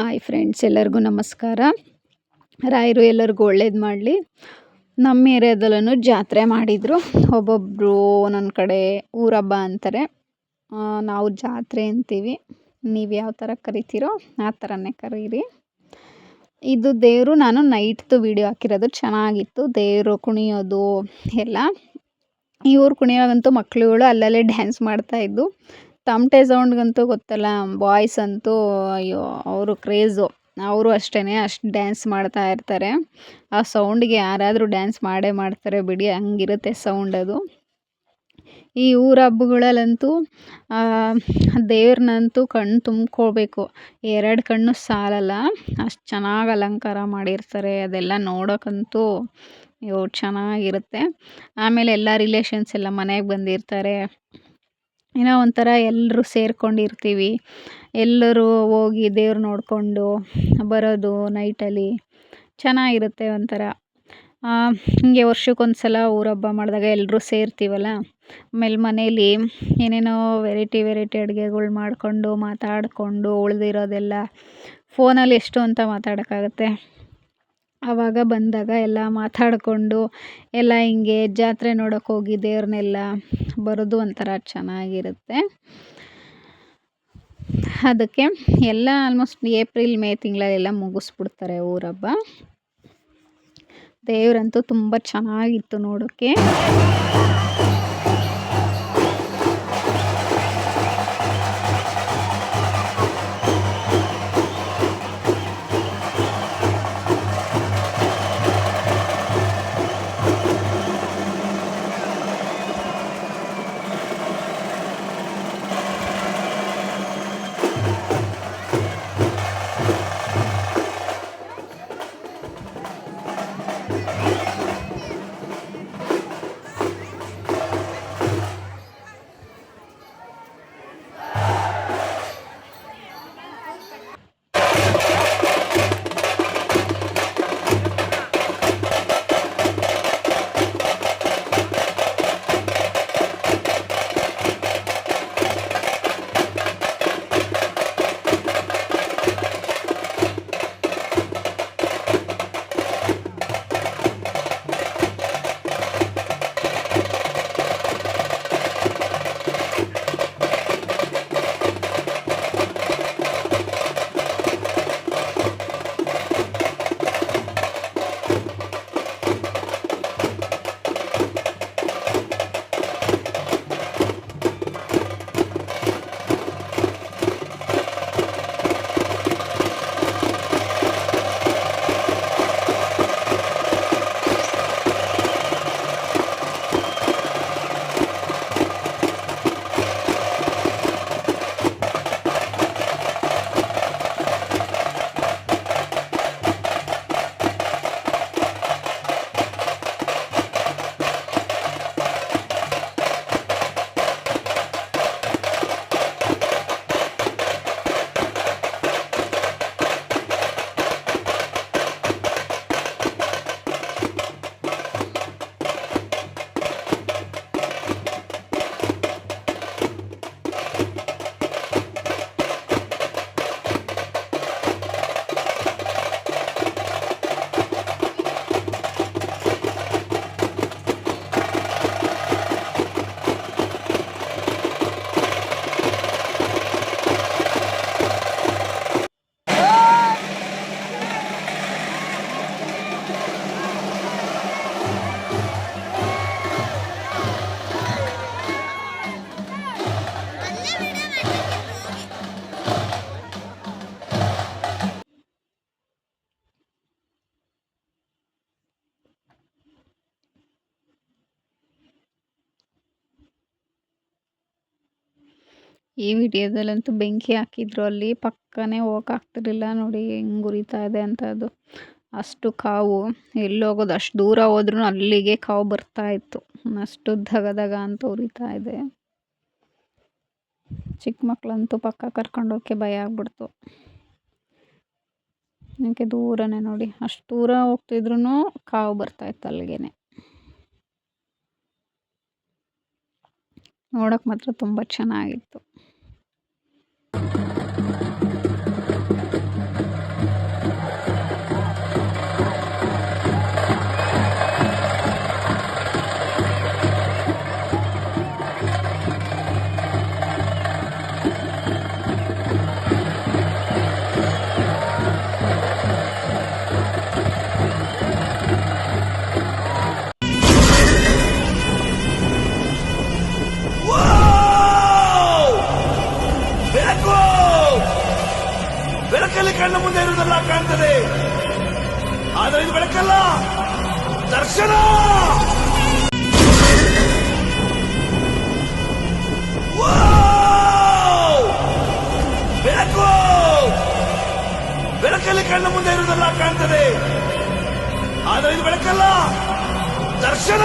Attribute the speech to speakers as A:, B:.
A: Hi friends, ಎಲ್ಲರಿಗೂ ನಮಸ್ಕಾರ. ರಾಯರು ಎಲ್ಲರಿಗೂ ಒಳ್ಳೇದು ಮಾಡಲಿ. ನಮ್ಮ ಏರಿಯಾದಲ್ಲೂ ಜಾತ್ರೆ ಮಾಡಿದರು. ಒಬ್ಬೊಬ್ಬರು ಒಂದೊಂದು ಕಡೆ ಊರಬ್ಬ ಅಂತಾರೆ. ನಾವು ಜಾತ್ರೆ ಅಂತೀವಿ. ನೀವು ಯಾವ ಥರ ಕರಿತೀರೋ ಆ ಥರನೇ ಕರೀರಿ. ಇದು ದೇವರು, ನಾನು ನೈಟ್ದು ವಿಡಿಯೋ ಹಾಕಿರೋದು ಚೆನ್ನಾಗಿತ್ತು. ದೇವರು ಕುಣಿಯೋದು ಎಲ್ಲ. ಇವ್ರು ಕುಣಿಯೋಗಂತೂ ಮಕ್ಕಳುಗಳು ಅಲ್ಲಲ್ಲೇ ಡ್ಯಾನ್ಸ್ ಮಾಡ್ತಾಯಿದ್ದು ತಮಟೆ ಸೌಂಡ್ಗಂತೂ ಗೊತ್ತಲ್ಲ, ಬಾಯ್ಸ್ ಅಂತೂ ಅಯ್ಯೋ ಅವರು ಕ್ರೇಝು ಅವರು ಅಷ್ಟೇ ಅಷ್ಟು ಡ್ಯಾನ್ಸ್ ಮಾಡ್ತಾ ಇರ್ತಾರೆ. ಆ ಸೌಂಡಿಗೆ ಯಾರಾದರೂ ಡ್ಯಾನ್ಸ್ ಮಾಡೇ ಮಾಡ್ತಾರೆ ಬಿಡಿ, ಹಂಗಿರುತ್ತೆ ಸೌಂಡ್ ಅದು. ಈ ಊರ ಹಬ್ಬಗಳಲ್ಲಂತೂ ದೇವ್ರನ್ನಂತೂ ಕಣ್ಣು ತುಂಬ್ಕೋಬೇಕು ಎರಡು ಕಣ್ಣು ಸಾಲಲ್ಲ, ಅಷ್ಟು ಚೆನ್ನಾಗಿ ಅಲಂಕಾರ ಮಾಡಿರ್ತಾರೆ. ಅದೆಲ್ಲ ನೋಡೋಕ್ಕಂತೂ ಅಯ್ಯೋ, ಚೆನ್ನಾಗಿರುತ್ತೆ. ಆಮೇಲೆ ಎಲ್ಲ ರಿಲೇಷನ್ಸ್ ಎಲ್ಲ ಮನೆಗೆ ಬಂದಿರ್ತಾರೆ. ಏನೋ ಒಂಥರ ಎಲ್ಲರೂ ಸೇರ್ಕೊಂಡಿರ್ತೀವಿ. ಎಲ್ಲರೂ ಹೋಗಿ ದೇವ್ರು ನೋಡಿಕೊಂಡು ಬರೋದು ನೈಟಲ್ಲಿ ಚೆನ್ನಾಗಿರುತ್ತೆ ಒಂಥರ. ಹೀಗೆ ವರ್ಷಕ್ಕೊಂದು ಸಲ ಊರ ಹಬ್ಬ ಮಾಡಿದಾಗ ಎಲ್ಲರೂ ಸೇರ್ತೀವಲ್ಲ? ಆಮೇಲೆ ಮನೇಲಿ ಏನೇನೋ ವೆರೈಟಿ ವೆರೈಟಿ ಅಡುಗೆಗಳು ಮಾಡಿಕೊಂಡು ಮಾತಾಡಿಕೊಂಡು ಉಳಿದಿರೋದೆಲ್ಲ ಫೋನಲ್ಲಿ ಎಷ್ಟು ಅಂತ ಮಾತಾಡೋಕ್ಕಾಗತ್ತೆ? ಆವಾಗ ಬಂದಾಗ ಎಲ್ಲ ಮಾತಾಡಿಕೊಂಡು ಎಲ್ಲ ಹಿಂಗೆ ಜಾತ್ರೆ ನೋಡೋಕೆ ಹೋಗಿ ದೇವ್ರನ್ನೆಲ್ಲ ಬರೋದು ಒಂಥರ ಚೆನ್ನಾಗಿರುತ್ತೆ. ಅದಕ್ಕೆ ಎಲ್ಲ ಆಲ್ಮೋಸ್ಟ್ ಏಪ್ರಿಲ್ ಮೇ ತಿಂಗಳಲ್ಲೆಲ್ಲ ಮುಗಿಸ್ಬಿಡ್ತಾರೆ ಊರಬ್ಬ. ದೇವರಂತೂ ತುಂಬ ಚೆನ್ನಾಗಿತ್ತು ನೋಡೋಕ್ಕೆ ಈ ವಿಡಿಯೋದಲ್ಲಂತೂ ಬೆಂಕಿ ಹಾಕಿದ್ರು ಅಲ್ಲಿ ಪಕ್ಕನೇ ಹೋಗೋಕ್ಕಾಗ್ತಿರ್ಲಿಲ್ಲ ನೋಡಿ ಹೆಂಗೆ ಉರಿತಾ ಇದೆ ಅಂತ ಅದು ಅಷ್ಟು ಕಾವು, ಎಲ್ಲೋಗೋದು ಅಷ್ಟು ದೂರ ಹೋದ್ರೂ ಅಲ್ಲಿಗೆ ಕಾವು ಬರ್ತಾ ಇತ್ತು. ಅಷ್ಟು ಧಗ ಧಗ ಅಂತ ಉರಿತಾ ಇದೆ. ಚಿಕ್ಕ ಮಕ್ಕಳಂತೂ ಪಕ್ಕ ಕರ್ಕೊಂಡೋಗಕ್ಕೆ ಭಯ ಆಗ್ಬಿಡ್ತು. ಯಾಕೆ ದೂರನೇ ನೋಡಿ, ಅಷ್ಟು ದೂರ ಹೋಗ್ತಿದ್ರು ಕಾವು ಬರ್ತಾ ಇತ್ತು ಅಲ್ಲಿಗೆ ನೋಡೋಕೆ ಮಾತ್ರ ತುಂಬ ಚೆನ್ನಾಗಿತ್ತು.
B: thank you ಕಣ್ಣ ಮುಂದೆ ಇರುವುದೆಲ್ಲ ಕಾಣ್ತದೆ. ಆದರೆ ಇದು ಬೆಳಕಲ್ಲ. ದರ್ಶನ! ಬೆಳಕು! ಬೆಳಕಲ್ಲಿ ಕಣ್ಣು ಮುಂದೆ ಇರುವುದೆಲ್ಲ ಕಾಣ್ತದೆ. ಆದರೆ ಇದು ಬೆಳಕಲ್ಲ. ದರ್ಶನ!